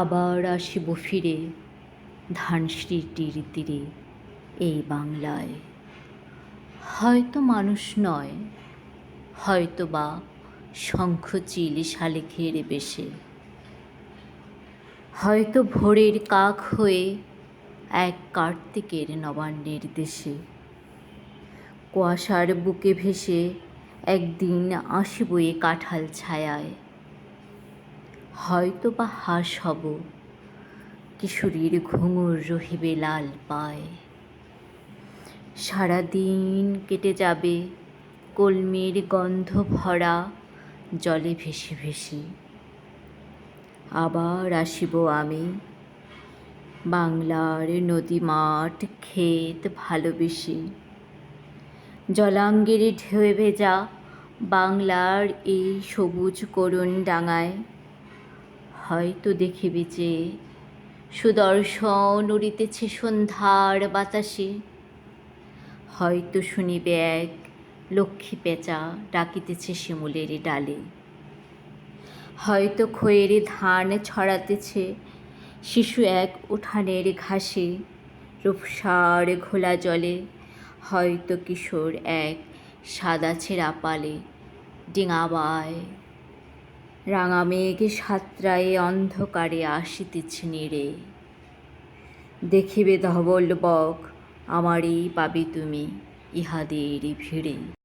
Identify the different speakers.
Speaker 1: আবার আসিব ফিরে ধানসিঁড়িটির তীরে এই বাংলায়। হয়তো মানুষ নয়, হয়তো বা শঙ্খচিল শালিখের বেশে। হয়তো ভোরের কাক হয়ে এক কার্তিকের নবান্নের দেশে। কুয়াশার বুকে ভেসে একদিন আসিব এ কাঁঠাল ছায়ায়। হয়তো বা হাঁস হব। কিশোরীর ঘুঙুর রহিবে লাল পায়। সারাদিন কেটে যাবে কলমির গন্ধ ভরা, জলে ভেসে ভেসে। আবার আসিব আমি। বাংলার নদী মাঠ ক্ষেত ভালোবেসে। জলাঙ্গের ঢেউয়ে ভেজা বাংলার এই সবুজ করুণ ডাঙায়। হয়তো দেখিবি যে সুদর্শন উড়িতেছে সন্ধ্যার বাতাসে। হয়তো শুনিবে এক লক্ষ্মী পেঁচা ডাকিতেছে শিমুলের ডালে। হয়তো খয়ের ধান ছড়াতেছে শিশু এক উঠানের ঘাসে, রূপসার ঘোলা জলে। হয়তো কিশোর এক সাদা ছেঁড়া পালে ডিঙাবায় রাঙা মেঘ সাতরায়ে অন্ধকারে আসিতেছে নেড়ে দেখিবে ধবল বক আমারই পাবি তুমি ইহাদেরই ভিড়ে।